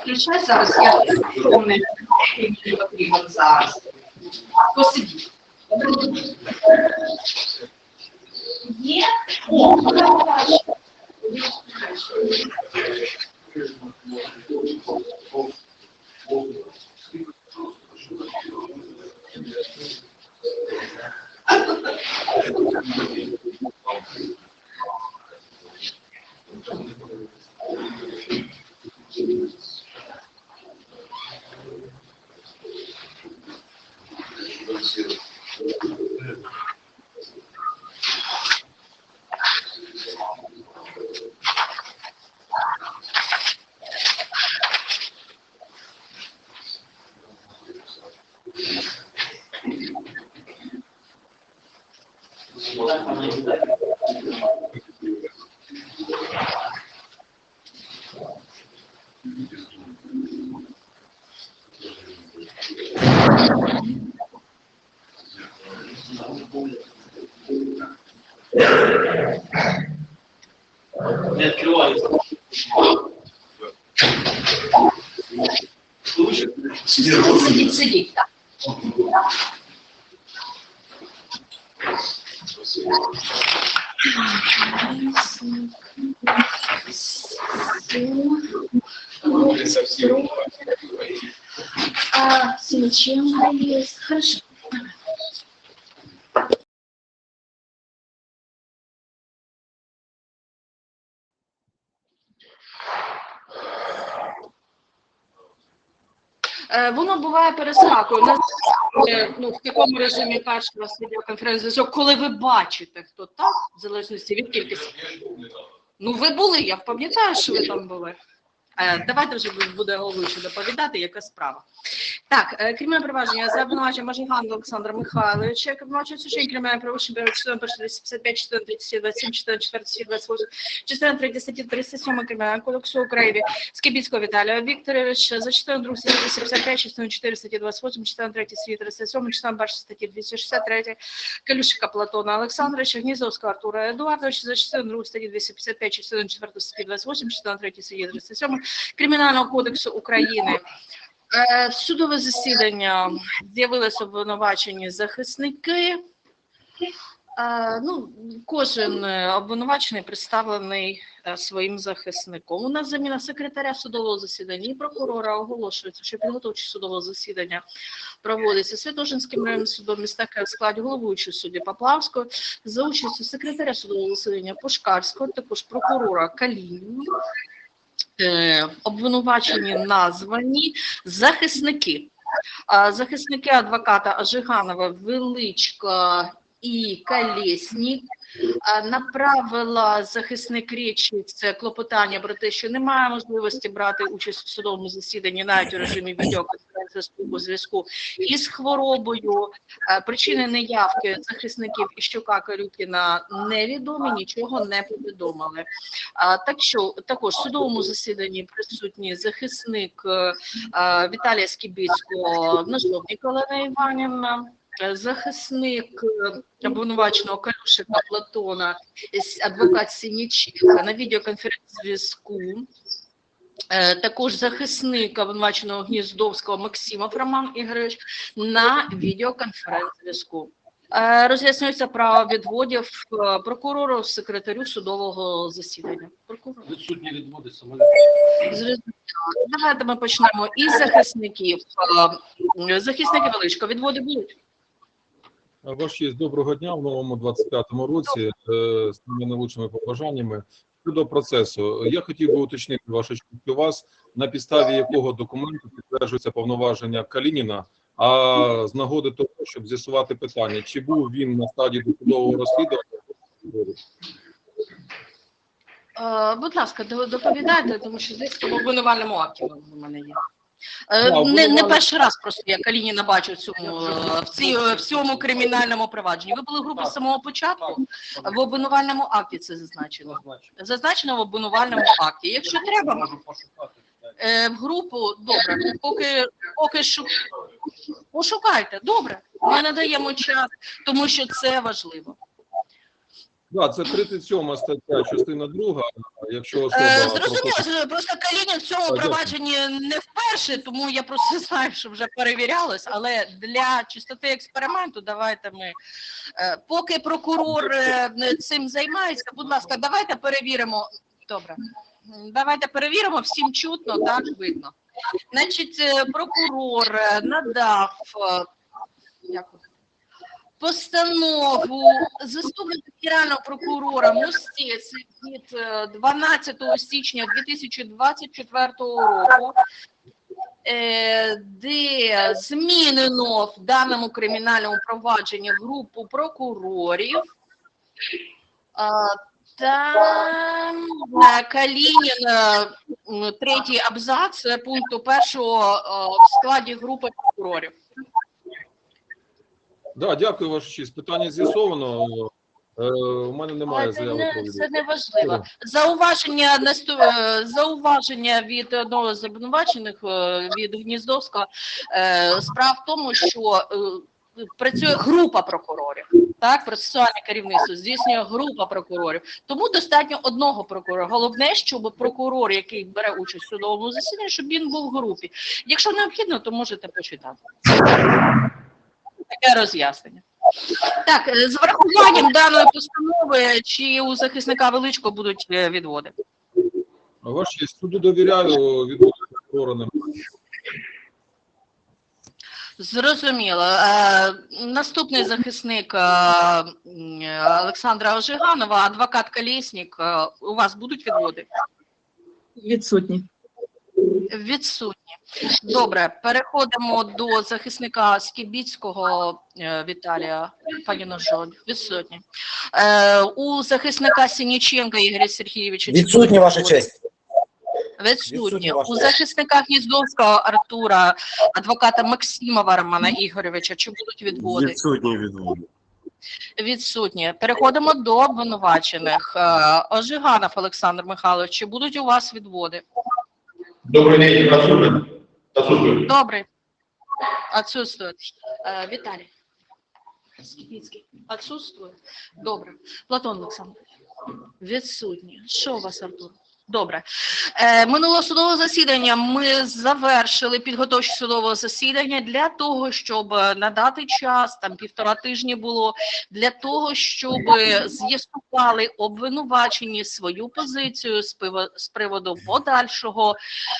Включай зараз, я мені потрібен зараз. Посидіть. Є? О, Не А, зачем есть? Хорошо. Воно буває перескакує. На е, ну, в такому режимі перший раз відеоконференц-зв'язок, коли ви бачите, хто там, в залежності від кількості. Ну, ви були, я пам'ятаю, що ви там були. Е, Давайте вже буде головуючий доповідати, яка справа. Так, е, кримінальне провадження за обвинуваченням Можиган Олександра Михайловича, як обвинувачує сушень кримінальне правопорушення беруть 4 255, 4 27, 4 4 28, 4 3 статті 307 Кримінального кодексу України, Скибіцького Віталія Вікторовича, за 4 2 статті 255, 4 4 статті 28, 4 3 статті 307, 4 1 статті 263, Калюшика Платона Олександровича, Гнізовського Артура Едуардовича, за 4 2 статті 255, 4 4 статті 28, 4 3 статті 307 Кримінального кодексу України. Е, судове засідання з'явилися обвинувачені захисники. Е, Ну, кожен обвинувачений представлений е, своїм захисником. У нас заміна секретаря судового засідання і прокурора оголошується, що підготовче судового засідання проводиться Святошинським районним судом міста в складі головуючої судді Поплавського за участю секретаря судового засідання Пушкарського, також прокурора Калініна. Е, обвинувачені названі захисники. Захисники адвоката Ажиганова, Величка і Колєснік направила захисник речі це клопотання про те, що немає можливості брати участь в судовому засіданні навіть у режимі відеоконференції у зв'язку із хворобою. Е, Причини неявки захисників Іщука Карюкіна невідомі, нічого не повідомили. Так що також в судовому засіданні присутні захисник е, е, Віталія Скібіцького, Ножовник Олена Іванівна, е, захисник е, обвинуваченого Калюшика Платона, адвокат Сініченка на відеоконференц-зв'язку. Е, Також захисник обвинуваченого Гніздовського Максима Роман Ігорович на відеоконференц-зв'язку. Е, Роз'яснюється право відводів е, прокурору, секретарю судового засідання. Прокурор. Відсутні відводи. Зрозуміло. Давайте ми почнемо із захисників. Е, Захисники Величко, відводи будуть? Ваш доброго дня в новому 25-му році е, з тими найкращими побажаннями. Щодо процесу, я хотів би уточнити вашу у вас, на підставі якого документу підтверджується повноваження Калініна, а з нагоди того, щоб з'ясувати питання, чи був він на стадії досудового розслідування? Е, Будь ласка, доповідайте, тому що десь в обвинувальному акті у мене є. Е, Да, Не, не перший раз просто я Калініна бачу в цьому, е, в, цій, в цьому кримінальному провадженні. Ви були в групі з самого початку, в обвинувальному акті це зазначено. Зазначено в обвинувальному акті. Якщо треба, е, в групу, добре, поки, поки шу... пошукайте, добре, ми надаємо час, тому що це важливо. Да, це 37 стаття, частина 2. Якщо особа Е, Зрозуміло, просто Калінін в цьому Так, провадженні не вперше, тому я просто знаю, що вже перевірялось, але для чистоти експерименту давайте ми, е, поки прокурор е, цим займається, будь ласка, давайте перевіримо. Добре. М, Давайте перевіримо, всім чутно, так видно. Значить, е, прокурор е, надав е, як от, постанову заступника генерального прокурора Мостець від е, 12 січня 2024 року, е, де змінено в даному кримінальному провадженні групу прокурорів. Та е, Калінін, е, третій абзац е, пункту першого е, в складі групи прокурорів. Да, дякую, ваша честь. Питання з'ясовано. Е, у мене немає це заяви не, це не важливо. Зауваження насту... е, зауваження від одного з обвинувачених е, від Гніздовського. Е, Справа в тому, що е, працює група прокурорів. Так, процесуальне керівництво здійснює група прокурорів. Тому достатньо одного прокурора. Головне, щоб прокурор, який бере участь в судовому засіданні, щоб він був в групі. Якщо необхідно, то можете почитати. Таке роз'яснення. Так, е, з врахуванням даної постанови, чи у захисника величко будуть е, відводи? Честь, суду довіряю, відводу прокурора. Зрозуміло. Е, наступний захисник е, Олександра Ожиганова, адвокат Колєснік. Е, у вас будуть відводи? Відсутні. Відсутні. Добре, переходимо до захисника Скібіцького е, Віталія Пані Ножоль. Відсутні. Е, у захисника Сініченка Ігоря Сергійовича. Відсутні, ваша честь. Відсутні. У захисника Гніздовського Артура, адвоката Максимова Романа Ігоровича, чи будуть відводи? Відсутні відводи. Відсутні. Переходимо до обвинувачених. Е, Ожиганов Олександр Михайлович, чи будуть у вас відводи? Добрый день, отсутствует. Отсутствует. Добре. Отсутствует. Е, Віталій. Скіпіцький. Отсутствує. Добре. Платон Олександрович. Відсутні. Що у вас, Артур? Добре. Е, минулого судового засідання ми завершили підготовче судового засідання для того, щоб е, надати час, там півтора тижні було, для того, щоб з'ясували обвинувачені свою позицію з, пиво- з приводу подальшого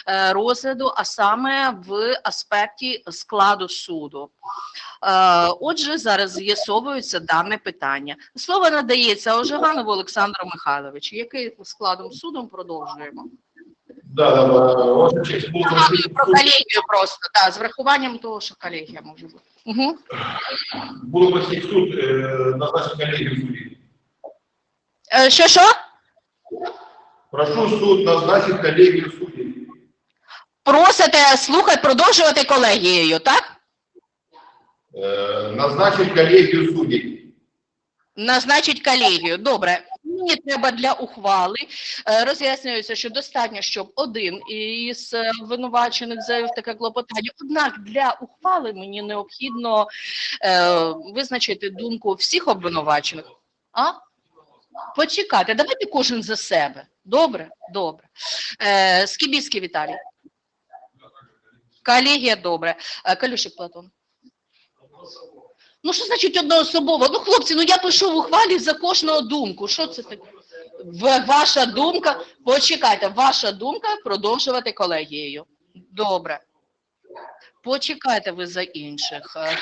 е, розгляду, а саме в аспекті складу суду. Е, Отже, зараз з'ясовується дане питання. Слово надається Ожеганову Олександру Михайловичу. Який складом суду продовжуємо? Да, да, да, ваша честь. Нагадую просить про колегію просто, так, з врахуванням того, що колегія може бути. Угу. Буду просить суд э, назначить коллегию судей. Е, що що? Прошу суд назначить коллегию судей. Просите слухай, продовжувати колегією, так? Э, назначить коллегию судей. Назначить колегію. Добре. Мені треба для ухвали. Е, Роз'яснюється, що достатньо, щоб один із е, обвинувачених заявив таке клопотання. Однак для ухвали мені необхідно е, визначити думку всіх обвинувачених. А? Почекайте, давайте кожен за себе. Добре? Добре. Е, Скібіцький Віталій. Колегія, добре. Е, Калюшик Платон. Ну, що значить одноособово? Ну, хлопці, ну я пишу в ухвалі за кожного думку. Що це таке? Ваша думка, почекайте, ваша думка продовжувати колегією. Добре. Почекайте ви за інших. Е,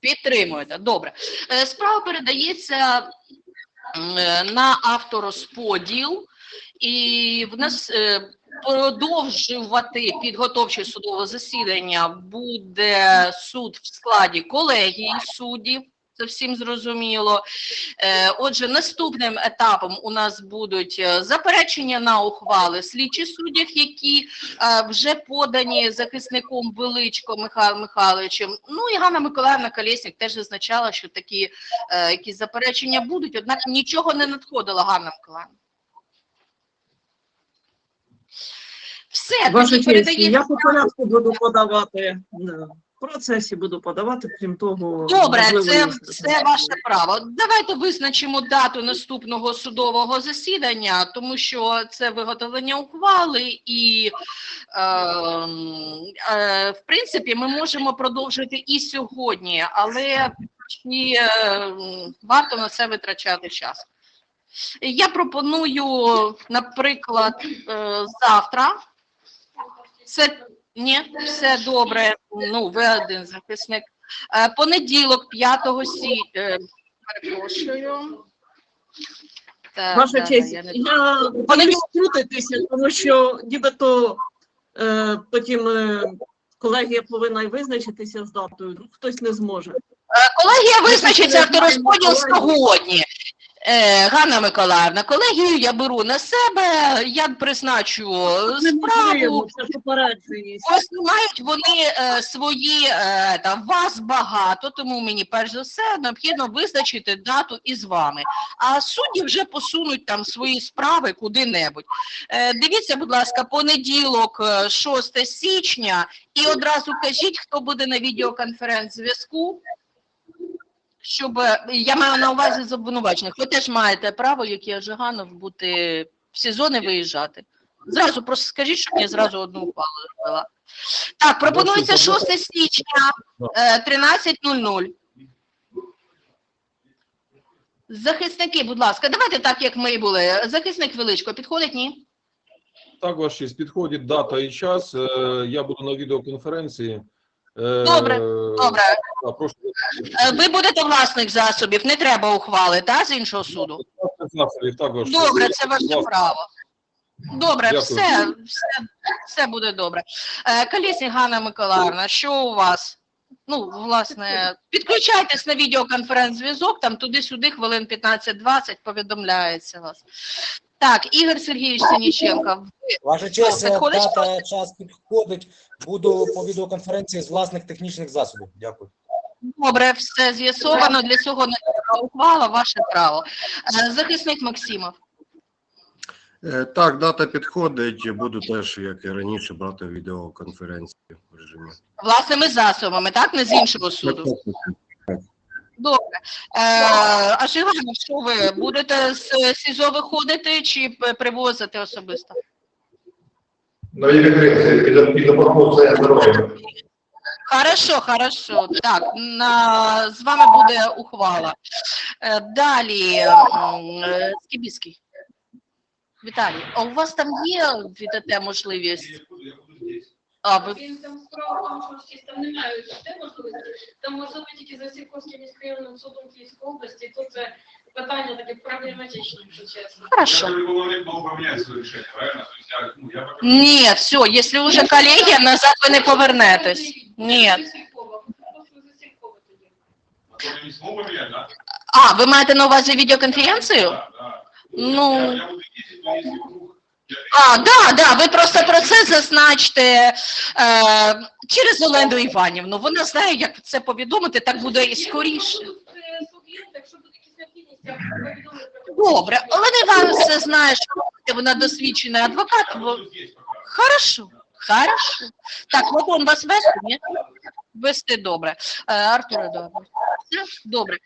Підтримуєте. Добре. Е, Справа передається е, на авторозподіл, і в нас е, продовжувати підготовче судове засідання буде суд в складі колегії суддів. Це всім зрозуміло. Е, Отже, наступним етапом у нас будуть е, заперечення на ухвали слідчих суддів, які вже подані захисником Величко Михайлом Михайловичем. Ну і Ганна Миколаївна Колєснік теж зазначала, що такі якісь заперечення будуть, однак нічого не надходило Ганна Миколаївна. Все, Ваша тоді честь, я по порядку буду подавати е, процесі буду подавати, крім того. Добре, можливо, це, і- це ваше право. Давайте визначимо дату наступного судового засідання, тому що це виготовлення ухвали, і е, е, в принципі ми можемо продовжити і сьогодні, але чи е, варто на це витрачати час. Я пропоную, наприклад, е, завтра. Це ні, все добре. Ну, ви один захисник. Е, Понеділок, 5 січня. Перепрошую. Так, Ваша да, честь, я не- я боюсь втрутитися, тому що нібито е, потім е, колегія повинна й визначитися з датою, ну, хтось не зможе. Е, Колегія визначиться Ми авторозподіл знаємо, сьогодні. Е, Ганна Миколаївна, колегію я беру на себе, я призначу справу. Просто мають вони е, свої е, там вас багато, тому мені перш за все необхідно визначити дату із вами. А судді вже посунуть там свої справи куди-небудь. Е, дивіться, будь ласка, понеділок, е, 6 січня, і одразу кажіть, хто буде на відеоконференц-зв'язку. Щоб е, я маю на увазі з обвинувачених. Ви теж маєте право, як і Жиганов, бути в СІЗО не виїжджати. Зразу просто скажіть, щоб я зразу одну ухвалу зробила. Так, пропонується 6 січня е, 13.00. Захисники, будь ласка, давайте так, як ми і були. Захисник величко, підходить, ні? Так, ваш честь, підходить дата і час. Е, Я буду на відеоконференції. Е, Добре, Добре. Прошу Е, Ви будете власник засобів, не треба ухвали, та, з іншого суду? Добре, це ваше право. Добре, Дякую. все, все, все буде добре. Е, Ганна Миколаївна, що у вас? Ну, власне, підключайтесь на відеоконференц-зв'язок, там туди-сюди хвилин 15-20 повідомляється вас. Так, Ігор Сергійович Синіченко, Ваша честь, підходить дата, час підходить. Буду по відеоконференції з власних технічних засобів. Дякую. добре, все з'ясовано, для цього не ухвала, ваше право. Е, Захисник Максимов. Е, Так, дата підходить. Буду теж, як і раніше, брати відеоконференцію в режимі. Власними засобами, так? Не з іншого суду. Добре. Е, а Жиганов, що ви будете з СІЗО виходити чи привозити особисто? Відеоконференції під, під опорного здоров'я. Хорошо, хорошо. Так, на, з вами буде ухвала. Е, далі, е, Скібіський. Віталій, а у вас там є віддате можливість? А, ви Він там справа в тому, що всі там немає те можливості. Там можливо тільки за Сірковським міськрайонним судом Київської області. Тут це питання таке проблематичне, якщо чесно. хорошо. Я говорив, могу поменять своє рішення, правильно? То есть я, ну, я пока... Ні, все, якщо вже колегія, назад ви не повернетесь. Ні. То я не смогу поменять, да? А, ви маєте на увазі відеоконференцію? Да, да. Ну. Я, я буду ездить, но если А, да, да, ви просто про це зазначте е, через Олену Іванівну. Вона знає, як це повідомити, так буде і скоріше. Добре, Олена Іванівна все знає, що вона досвідчений адвокат. бо-. Хорошо, хорошо. Так, от он вас вести, ні? Вести добре. Е, Артуре, добре. Добре.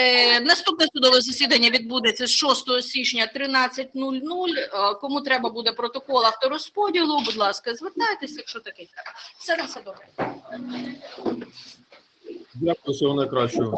Е, наступне судове засідання відбудеться з 6 січня 13.00. Е, кому треба буде протокол авторозподілу, будь ласка, звертайтеся, якщо таке. Все на все добре. Дякую, всього найкращого.